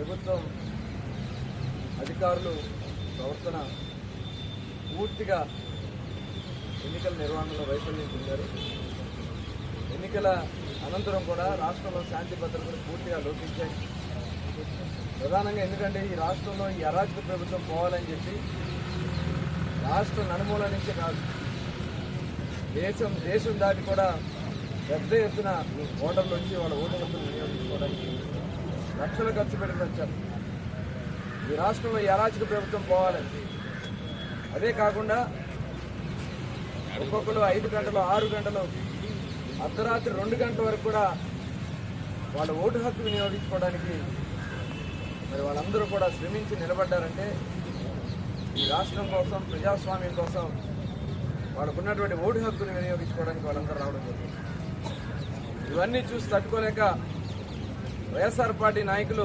ప్రభుత్వం అధికారులు ప్రవర్తన పూర్తిగా ఎన్నికల నిర్వహణలో వైఫల్యం చెందారు. ఎన్నికల అనంతరం కూడా రాష్ట్రంలో శాంతి భద్రతలు పూర్తిగా లోపించాయి. ప్రధానంగా ఎందుకంటే ఈ రాష్ట్రంలో ఈ అరాజక ప్రభుత్వం పోవాలని చెప్పి రాష్ట్ర నలుమూల నుంచే కాదు దేశం దేశం దాటి కూడా పెద్ద ఎత్తున ఓటర్లు వచ్చి వాళ్ళ ఓటు హక్కును వినియోగించుకోవడానికి లక్షలు ఖర్చు పెట్టి వచ్చారు. ఈ రాష్ట్రంలో ఈ అరాచక ప్రభుత్వం పోవాలండి అదే కాకుండా ఒక్కొక్కరు ఐదు గంటలు ఆరు గంటలు అర్ధరాత్రి రెండు గంటల వరకు కూడా వాళ్ళ ఓటు హక్కు వినియోగించుకోవడానికి మరి వాళ్ళందరూ కూడా శ్రమించి నిలబడ్డారంటే ఈ రాష్ట్రం కోసం ప్రజాస్వామ్యం కోసం వాళ్ళకున్నటువంటి ఓటు హక్కును వినియోగించుకోవడానికి వాళ్ళందరూ రావడం జరుగుతుంది. ఇవన్నీ చూసి తట్టుకోలేక వైఎస్ఆర్ పార్టీ నాయకులు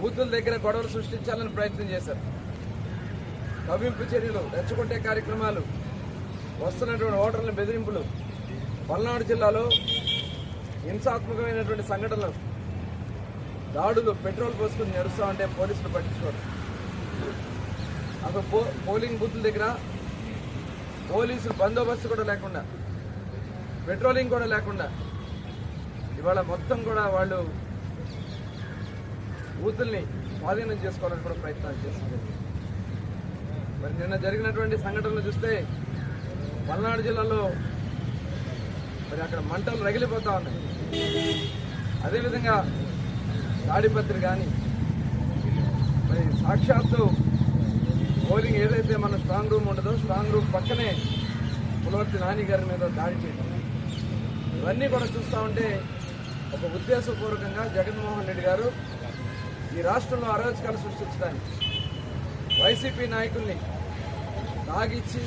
బూతుల దగ్గర గొడవలు సృష్టించాలని ప్రయత్నం చేశారు. కవింపు చర్యలు రెచ్చగొట్టే కార్యక్రమాలు వస్తున్నటువంటి ఓటర్ల బెదిరింపులు పల్నాడు జిల్లాలో హింసాత్మకమైనటువంటి సంఘటనలు దాడులు పెట్రోల్ పోసుకుని నడుస్తా ఉంటే పోలీసులు పట్టించుకోరు. అసలు పో పోలింగ్ బూతుల దగ్గర పోలీసులు బందోబస్తు కూడా లేకుండా పెట్రోలింగ్ కూడా లేకుండా ఇవాళ మొత్తం కూడా వాళ్ళు బూతుల్ని స్వాధీనం చేసుకోవాలని కూడా ప్రయత్నాలు చేస్తున్నారు. మరి నిన్న జరిగినటువంటి సంఘటనలు చూస్తే పల్నాడు జిల్లాలో మరి అక్కడ మంటలు రగిలిపోతా ఉన్నాయి. అదేవిధంగా తాడిపత్రి కానీ మరి సాక్షాత్తు పోలింగ్ ఏదైతే మన స్ట్రాంగ్ రూమ్ ఉంటుందో స్ట్రాంగ్ రూమ్ పక్కనే పులవర్తి నాని గారి మీద దాడి చేయడం. ఇవన్నీ కూడా చూస్తూ ఉంటే ఒక ఉద్దేశపూర్వకంగా జగన్మోహన్ రెడ్డి గారు ఈ రాష్ట్రంలో అరాచకాలు సృష్టించడానికి వైసీపీ నాయకుల్ని తాగిచ్చి